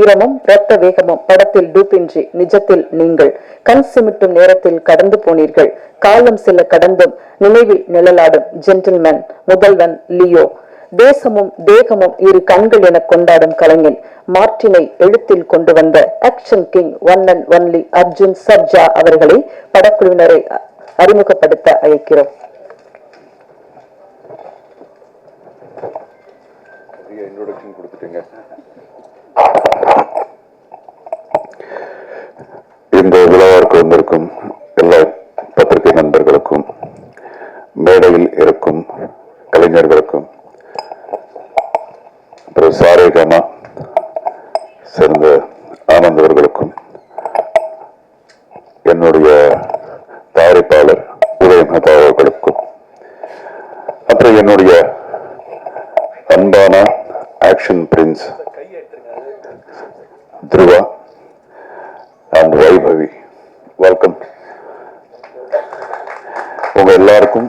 ஈரமும் ரத்த வேகமும் படத்தில் டூப்பின்றி நிஜத்தில் நீங்கள். கண் சிமிட்டும் நேரத்தில் கடந்து போனீர்கள். காலம் சில கடந்தும் நினைவில் நிழலாடும் ஜென்டில்மேன் முதல்வன் லியோ. தேசமும் தேகமும் இரு கண்கள் என கொண்டாடும் கலைஞன். மார்டினை எழுத்தில் கொண்டு வந்த action king one and only Arjun Sarja அவர்களை படக்குழுவினரை அறிமுகப்படுத்த அழைக்கிறோம். மேடையில் இருக்கும் கலைஞர்களுக்கும் அப்புறம் சாரேகமா சேர்ந்த ஆனந்த் அவர்களுக்கும் என்னுடைய தயாரிப்பாளர் உதய அவர்களுக்கும் அப்புறம் என்னுடைய அன்பான action prince Dhruva and Vaibhavi. Welcome உங்க எல்லாருக்கும்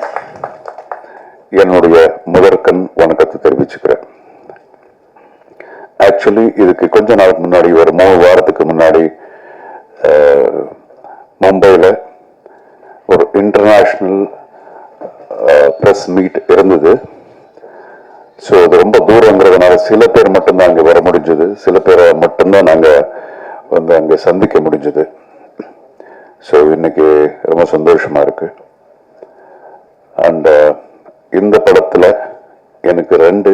என்னுடைய முதற்கண் வணக்கத்தை தெரிவிச்சுக்கிறேன். ஆக்சுவலி இதுக்கு கொஞ்ச நாளுக்கு முன்னாடி ஒரு மூணு வாரத்துக்கு முன்னாடி மும்பையில் ஒரு இன்டர்நேஷ்னல் ப்ரெஸ் மீட் இருந்தது. ஸோ அது ரொம்ப தூரங்கிறதுனால சில பேர் மட்டும்தான் அங்கே வர முடிஞ்சது. சில பேரை மட்டும்தான் நாங்கள் வந்து அங்கே சந்திக்க முடிஞ்சது. ஸோ இன்னைக்கு ரொம்ப சந்தோஷமாக இருக்குது அண்ட் இந்த படத்தில் எனக்கு ரெண்டு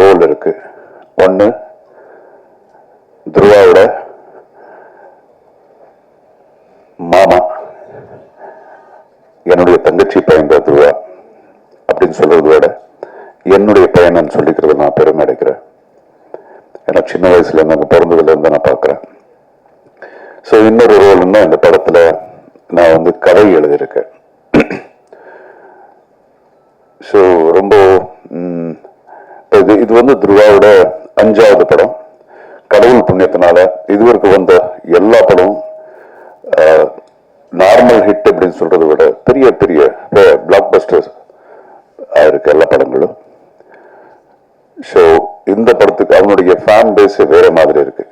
ரோல் இருக்கு. ஒன்று துருவாவோட மாமா. என்னுடைய தங்கச்சி பையன் தான் துருவா. அப்படின்னு சொல்றதை விட என்னுடைய பையன் சொல்லிக்கிறது நான் பெருமை அடைக்கிறேன். ஏன்னா சின்ன வயசுல இருந்து அங்கே பிறந்ததுல இருந்து நான் பார்க்குறேன். ஸோ இன்னொரு ரோல்னா இந்த படத்துல நான் வந்து கதை எழுதியிருக்கேன் ஸோ ரொம்ப ம், இப்ப இது இது வந்து துருவாவோட அஞ்சாவது படம் கடவுள் புண்ணியத்தினால இதுவரைக்கும் வந்த எல்லா படமும் நார்மல் ஹிட் அப்படின்னு சொல்றதை விட பெரிய பெரிய பிளாக் பஸ்டர்ஸ் இருக்க எல்லா படங்களும். ஸோ இந்த படத்துக்கு அவனுடைய ஃபேன் பேஸ் வேற மாதிரி இருக்கு.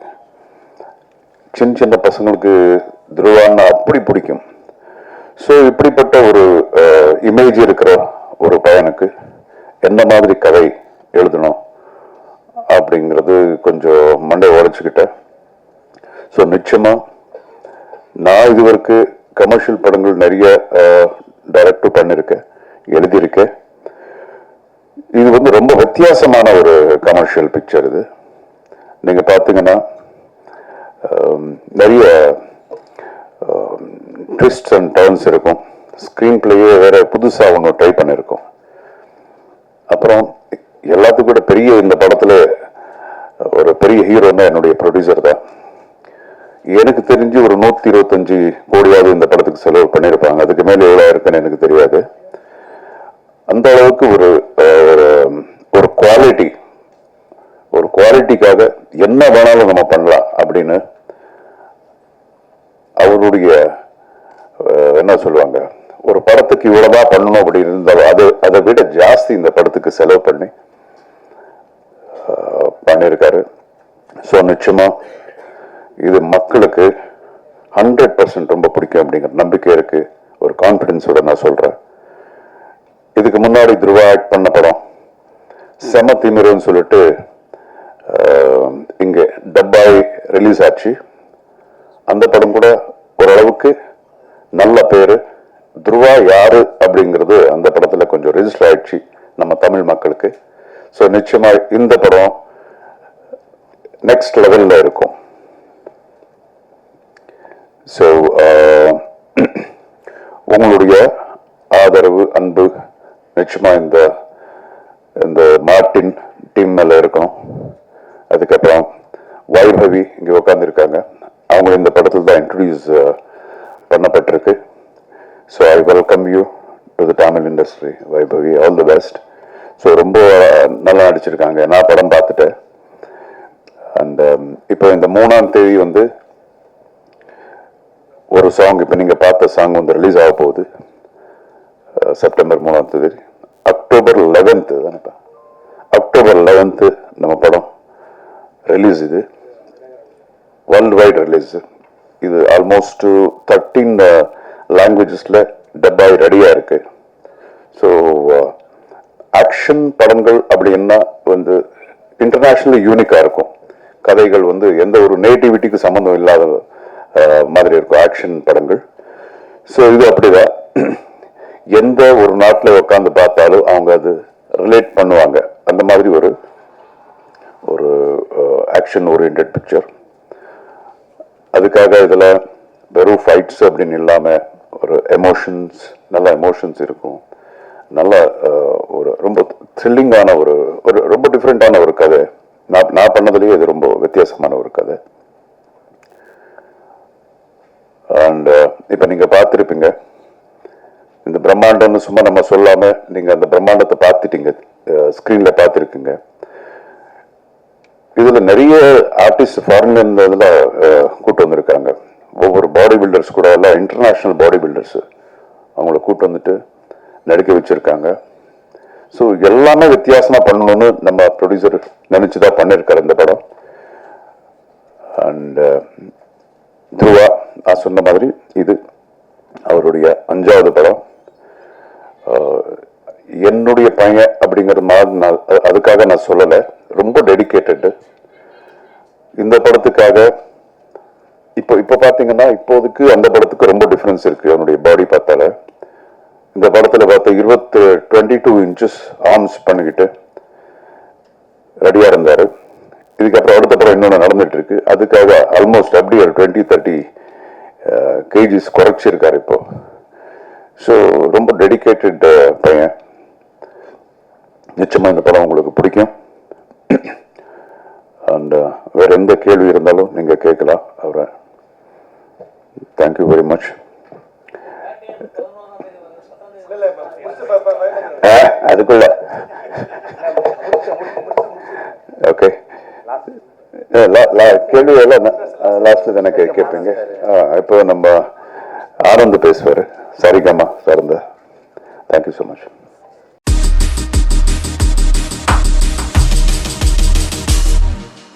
சின்ன சின்ன பசங்களுக்கு துருவான்னா அப்படி பிடிக்கும். ஸோ இப்படிப்பட்ட ஒரு இமேஜ் இருக்கிற ஒரு பையனுக்கு எந்த மாதிரி கதை எழுதணும்? அப்படிங்கிறது கொஞ்சம் மண்டை உழைச்சிக்கிட்டேன் ஸோ நிச்சயமாக நான் இதுவரைக்கும் கமர்ஷியல் படங்கள் நிறைய டைரக்ட் பண்ணியிருக்கேன் எழுதியிருக்கேன். இது வந்து ரொம்ப வித்தியாசமான ஒரு கமர்ஷியல் பிக்சர் இது. நீங்கள் பார்த்தீங்கன்னா நிறைய ட்விஸ்ட் அண்ட் டர்ன்ஸ் இருக்கும். ஸ்க்ரீன் பிளேயே வேறு புதுசாக ஒன்று ட்ரை பண்ணியிருக்கோம். அப்புறம் எல்லாத்துக்கும் கூட பெரிய இந்த பெரிய ஹீரோன்னா என்னுடைய ப்ரொடியூசர் தான். எனக்கு தெரிஞ்சு ஒரு நூத்தி இருபத்தஞ்சு கோடியாவது இந்த படத்துக்கு செலவு பண்ணியிருப்பாங்க. அதுக்கு மேல எவ்வளவு இருக்குன்னு எனக்கு தெரியாது. அந்த அளவுக்கு ஒரு ஒரு குவாலிட்டி ஒரு குவாலிட்டிக்காக என்ன வேணாலும் நம்ம பண்ணலாம் அப்படின்னு அவருடைய என்ன சொல்லுவாங்க ஒரு படத்துக்கு இவ்வளவுதான் பண்ணணும் அப்படின்னு இருந்தாலும் அது அதை விட ஜாஸ்தி இந்த படத்துக்கு செலவு பண்ணி பண்ணியிருக்காரு. ஸோ நிச்சயமாக இது மக்களுக்கு ஹண்ட்ரட் பர்சன்ட் ரொம்ப பிடிக்கும் அப்படிங்கிற நம்பிக்கை இருக்குது ஒரு கான்ஃபிடென்ஸோட நான் சொல்கிறேன் இதுக்கு முன்னாடி துருவா ஆக்ட் பண்ண படம். செம திமிருன்னு சொல்லிட்டு இங்கே டப்பாய் ரிலீஸ் ஆச்சு. அந்த படம் கூட ஓரளவுக்கு நல்ல பேர். துருவா யாரு அப்படிங்கிறது அந்த படத்தில் கொஞ்சம் ரெஜிஸ்டர் ஆயிடுச்சு நம்ம தமிழ் மக்களுக்கு. ஸோ நிச்சயமாக இந்த படம் நெக்ஸ்ட் லெவலில் இருக்கும். ஸோ uh, உங்களுடைய ஆதரவு அன்பு நிச்சயமாக இந்த இந்த மார்ட்டின் டீம் மேலே இருக்கணும் அதுக்கப்புறம் வைபவி இங்கே உட்காந்துருக்காங்க அவங்க இந்த படத்தில் தான் இன்ட்ரடியூஸ் uh, பண்ணப்பட்டிருக்கு. So I welcome you to the Tamil industry Vaibhavi all the best so ரொம்ப uh, நல்லா நடிச்சிருக்காங்க. நான் படம் பார்த்துட்டேன். அண்ட் இப்போ இந்த மூணாம் தேதி வந்து ஒரு சாங் இப்போ நீங்கள் பார்த்த சாங் வந்து ரிலீஸ் ஆக போகுது. செப்டம்பர் மூணாம் தேதி. அக்டோபர் லெவன்த்து தானேப்பா அக்டோபர் லெவன்த்து நம்ம படம் ரிலீஸ் இது. வேர்ல்டு வைட் ரிலீஸ் இது ஆல்மோஸ்ட் தேர்ட்டீன் லாங்குவேஜஸில் டப்பாய் ரெடியாக இருக்கு. ஸோ ஆக்ஷன் uh, படங்கள் அப்படின்னா வந்து இன்டர்நேஷ்னலி யூனிக்காக இருக்கும். கதைகள் வந்து எந்த ஒரு நேட்டிவிட்டிக்கு சம்மந்தம் இல்லாத மாதிரி இருக்கும் ஆக்ஷன் படங்கள். ஸோ இது அப்படிதான். எந்த ஒரு நாட்டில் உட்காந்து பார்த்தாலும் அவங்க அது ரிலேட் பண்ணுவாங்க. அந்த மாதிரி ஒரு ஒரு ஆக்ஷன் ஓரியன்ட் பிக்சர் அதுக்காக இதில் வெறும் ஃபைட்ஸ் அப்படின்னு இல்லாமல் ஒரு எமோஷன்ஸ் நல்ல எமோஷன்ஸ் இருக்கும். நல்ல ஒரு ரொம்ப த்ரில்லிங்கான ஒரு ஒரு ரொம்ப டிஃப்ரெண்ட்டான ஒரு கதை. நான் நான் பண்ணதுலேயே இது ரொம்ப வித்தியாசமான ஒரு கதை. அண்ட் uh, இப்போ நீங்கள் பார்த்துருப்பீங்க. இந்த பிரம்மாண்டம்னு சும்மா நம்ம சொல்லாமல் நீங்கள் அந்த பிரம்மாண்டத்தை பார்த்துட்டீங்க. ஸ்க்ரீனில் பார்த்துருக்கீங்க. இதில் நிறைய ஆர்டிஸ்ட் ஃபாரின் இதுல கூட்டு வந்திருக்காங்க. ஒவ்வொரு பாடி பில்டர்ஸ் கூட எல்லாம் இன்டர்நேஷ்னல் பாடி பில்டர்ஸு அவங்கள கூட்டு வந்துட்டு நடிக்க வச்சுருக்காங்க. ஸோ எல்லாமே வித்தியாசமாக பண்ணணும்னு நம்ம ப்ரொடியூசர் நினச்சி தான் பண்ணியிருக்கார் இந்த படம். அண்ட் uh, துருவா நான் சொன்ன மாதிரி இது அவருடைய அஞ்சாவது படம். Uh, என்னுடைய பையன் அப்படிங்கிறது மாதிரி நான் அதுக்காக நான் சொல்லலை. ரொம்ப டெடிக்கேட்டடு இந்த படத்துக்காக இப்போ இப்போ பார்த்தீங்கன்னா இப்போதைக்கு அந்த படத்துக்கு ரொம்ப டிஃப்ரென்ஸ் இருக்குது அவனுடைய பாடி பார்த்தால. இந்த படத்தில் பார்த்த இருபத்து டுவெண்ட்டி டூ இன்ச்சஸ் ஆர்ம்ஸ் பண்ணிக்கிட்டு ரெடியாக இருந்தார். இதுக்கப்புறம் அடுத்த படம் இன்னொன்று நடந்துட்டு அதுக்காக ஆல்மோஸ்ட் அப்படி ஒரு டுவெண்ட்டி தேர்ட்டி கேஜிஸ் குறைச்சிருக்கார் இப்போ. ஸோ ரொம்ப டெடிகேட்டட் பையன். நிச்சயமாக இந்த படம் உங்களுக்கு பிடிக்கும். அண்ட் வேற எந்த கேள்வி இருந்தாலும் நீங்கள் கேட்கலாம். அவரை. தேங்க்யூ வெரி மச் அதுக்குள்ள. ஓகே கேள்வி எல்லாம் லாஸ்ட்ல தானே கேட்பீங்க ஆ, இப்போ நம்ம ஆனந்த் பேசுவார். சரிகம்மா சார்ந்த தேங்க்யூ ஸோ மச்